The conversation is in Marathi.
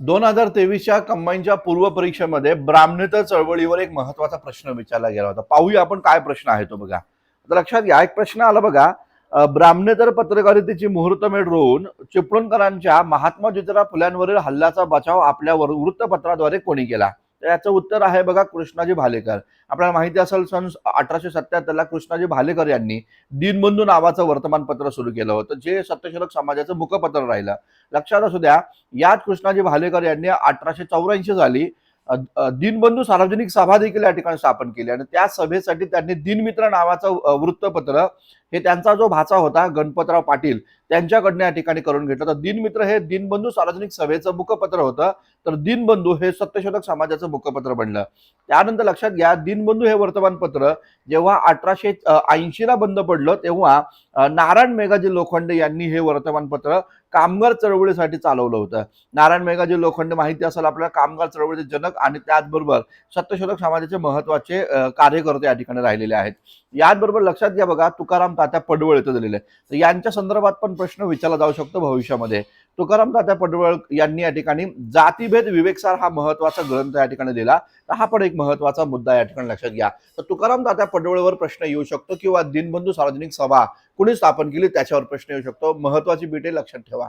दोन हजार तेवीसच्या कंबाईनच्या पूर्व परीक्षेमध्ये ब्राह्मणेतर चळवळीवर एक महत्त्वाचा प्रश्न विचारला गेला होता. पाहूया आपण काय प्रश्न आहे तो बघा. आता लक्षात घ्या एक प्रश्न आला बघा. ब्राह्मणेतर पत्रकारितेची मुहूर्तमेढ रोवून चिपळूणकरांच्या महात्मा ज्योतिराव फुल्यांवरील हल्ल्याचा बचाव आपल्या वृत्तपत्राद्वारे कोणी केला? तर याचं उत्तर आहे बघा कृष्णाजी भालेकर. आपल्याला माहिती असेल सन अठराशे सत्याहत्तरला कृष्णाजी भालेकर यांनी दिनबंधू नावाचं वर्तमानपत्र सुरू केलं होतं. जे सत्यशोधक समाजाचं मुखपत्र राहिलं. लक्षात असू द्या याच कृष्णाजी भालेकर यांनी अठराशे चौऱ्याऐंशी साली दिनबंधू सार्वजनिक सभा देखील या ठिकाणी स्थापन केली. आणि त्या सभेसाठी त्यांनी दिनमित्र नावाचं वृत्तपत्र हे त्यांचा जो भाचा होता गणपतराव पाटील त्यांच्याकडनं या ठिकाणी करून घेतलं. तर दिनमित्र हे दिनबंधू सार्वजनिक सभेचं मुखपत्र होतं. तर दिनबंधू हे सत्यशोधक समाजाचं मुखपत्र बनलं. त्यानंतर लक्षात घ्या दिनबंधू हे वर्तमानपत्र जेव्हा अठराशे ऐंशीला बंद पडलं तेव्हा नारायण मेघाजी लोखंडे यांनी हे वर्तमानपत्र कामगार चळवळीसाठी चालवलं होतं. नारायण मेघाजी लोखंडे माहिती असेल आपल्याला कामगार चळवळीचे जनक आणि त्याचबरोबर सत्यशोधक समाजाचे महत्त्वाचे कार्यकर्ते या ठिकाणी राहिलेले आहेत. याचबरोबर लक्षात घ्या बघा तुकाराम तात्या पडवळ येथे दिलेले तर यांच्या संदर्भात पण प्रश्न विचारला जाऊ शकतो भविष्यामध्ये. तुकाराम तात्या पडवळ यांनी या ठिकाणी जातीभेद विवेकसार हा महत्त्वाचा ग्रंथ या ठिकाणी दिला. तर हा पण एक महत्त्वाचा मुद्दा या ठिकाणी लक्षात घ्या. तर तुकाराम तात्या पडवळवर प्रश्न येऊ शकतो किंवा दिनबंधू सार्वजनिक सभा कुणी स्थापन केली त्याच्यावर प्रश्न येऊ शकतो. महत्वाची बीटे लक्षात ठेवा.